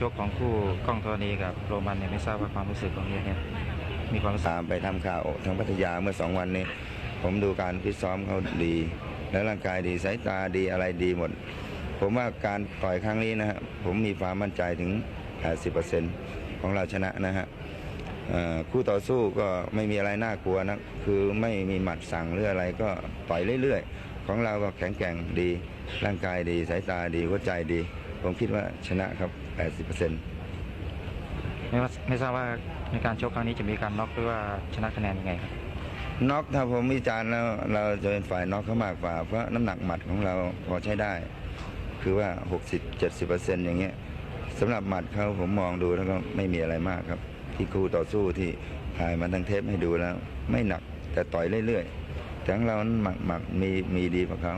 ชกของคู่กล้องธรณีกับโรมันเนี่ยไม่ทราบว่าความรู้สึกของเฮียเนี่ยมีความรู้สึกตามไปทำข่าวทางพัทยาเมื่อสองวันนี้ ผมดูการฟิตซ้อมเขาดี แล้วร่างกายดีสายตาดีอะไรดีหมด ผมว่าการต่อยครั้งนี้นะฮะผมมีความมั่นใจถึง 80%ของเราชนะนะฮะคู่ต่อสู้ก็ไม่มีอะไรน่ากลัวนะ คือไม่มีหมัดสั่งหรืออะไรก็ต่อยเรื่อยของเราก็แข็งแกร่งดี ร่างกายดี สายตาดีหัวใจดี ผมคิดว่าชนะครับ 80%ไม่ว่าไม่ทราบว่าในการชกครั้งนี้จะมีการน็อกหรือว่าชนะคะแนนยังไงครับน็อกถ้าผมวิจารณ์แล้วเราจะเป็นฝ่ายน็อกเขามากกว่า เพราะน้ำหนักหมัดของเราพอใช้ได้ คือว่า 60-70%อย่างเงี้ยสำหรับหมัดเขาผมมองดูแล้วก็ไม่มีอะไรมากครับ ที่คู่ต่อสู้ที่ถ่ายมาทั้งเทปให้ดูแล้ว ไม่หนักแต่ต่อยเรื่อยๆ แต่ของเรามันหมักหมักมีมีดีกว่าเขา